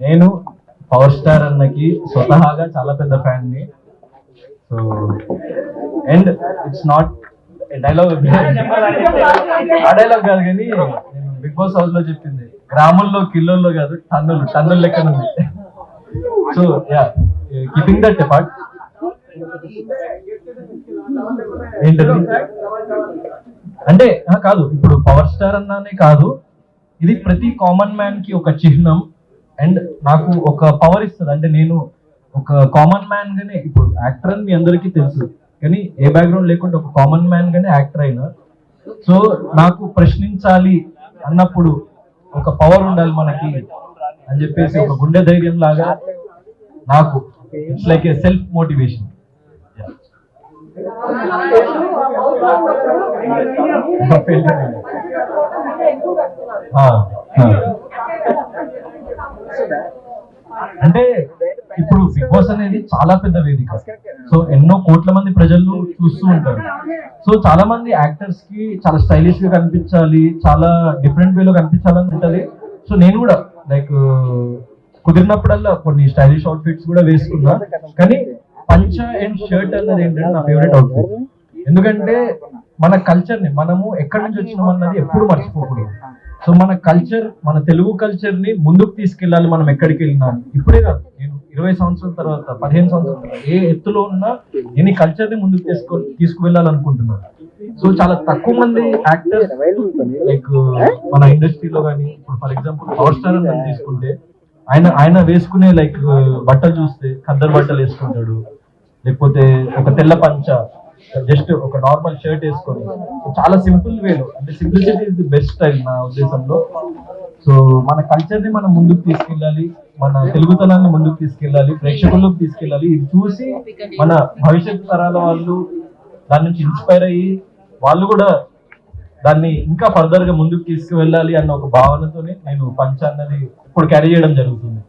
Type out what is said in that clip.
నేను power star అన్నకి స్వతహాగా చాలా పెద్ద ఫ్యాన్ని so and it's not dialogue ఆ డైలాగ్ కాదు కానీ నేను బిగ్ బాస్ హౌస్లో చెప్పింది. గ్రామంలో కిల్లోల్లో కాదు టన్నులు టన్నుల లెక్కనుంది so ya keeping that part ఏంటది అంటే ఆ, కాదు. ఇప్పుడు పవర్ స్టార్ అన్నానే కాదు. ఇది ప్రతి కామన్ మ్యాన్కి ఒక చిహ్నం. అండ్ నాకు ఒక పవర్ ఇస్తుంది. అంటే నేను ఒక కామన్ మ్యాన్ గానే ఇప్పుడు యాక్టర్ అని మీ అందరికీ తెలుసు. కానీ ఏ బ్యాక్గ్రౌండ్ లేకుండా ఒక కామన్ మ్యాన్ గానే యాక్టర్ అయినా. సో నాకు ప్రశ్నించాలి అన్నప్పుడు ఒక పవర్ ఉండాలి మనకి అని చెప్పేసి ఒక గుండె ధైర్యం లాగా నాకు it's like a self motivation అంటే ఇప్పుడు బిగ్ బాస్ అనేది చాలా పెద్ద వేదిక. సో ఎన్నో కోట్ల మంది ప్రజలు చూస్తూ ఉంటారు. సో చాలా మంది యాక్టర్స్కి చాలా స్టైలిష్గా కనిపించాలి చాలా డిఫరెంట్ వేలో కనిపించాలని ఉంటది. సో నేను కూడా లైక్ కుదిరినప్పుడల్లా కొన్ని స్టైలిష్ అవుట్ఫిట్స్ కూడా వేసుకున్నా. కానీ పంచ అండ్ షర్ట్ అన్నది ఏంటంటే నా ఫేవరెట్ అవుట్ఫిట్ ఎందుకంటే మన కల్చర్ని మనము ఎక్కడి నుంచి వచ్చినాం అన్నది ఎప్పుడు మర్చిపోకూడదు. సో మన కల్చర్ మన తెలుగు కల్చర్ని ముందుకు తీసుకెళ్ళాలి మనం ఎక్కడికి వెళ్ళినా. ఇప్పుడే కాదు నేను ఇరవై సంవత్సరాల తర్వాత పదిహేను సంవత్సరాల తర్వాత ఏ ఎత్తులో ఉన్నా నేను ఈ కల్చర్ని ముందుకు తీసుకో తీసుకువెళ్ళాలనుకుంటున్నాను సో చాలా తక్కువ మంది యాక్టర్స్ లైక్ మన ఇండస్ట్రీలో కానీ ఇప్పుడు ఫర్ ఎగ్జాంపుల్ పవర్ స్టార్ అని తీసుకుంటే ఆయన ఆయన వేసుకునే లైక్ బట్టలు చూస్తే ఖద్దరు బట్టలు వేసుకుంటాడు. లేకపోతే ఒక తెల్ల పంచ జస్ట్ ఒక నార్మల్ షర్ట్ వేసుకొని. చాలా సింపుల్ వేలో అంటే simplicity is the best style నా ఉద్దేశంలో. సో మన కల్చర్ని మనం ముందుకు తీసుకెళ్ళాలి. మన తెలుగుతనాన్ని ముందుకు తీసుకెళ్ళాలి. ప్రేక్షకుల్లోకి తీసుకెళ్ళాలి. ఇది చూసి మన భవిష్యత్ తరాల వాళ్ళు దాని నుంచి ఇన్స్పైర్ అయ్యి వాళ్ళు కూడా దాన్ని ఇంకా ఫర్దర్గా ముందుకు తీసుకువెళ్ళాలి అన్న ఒక భావనతోనే నేను పంచ అన్నది ఇప్పుడు క్యారీ చేయడం జరుగుతుంది.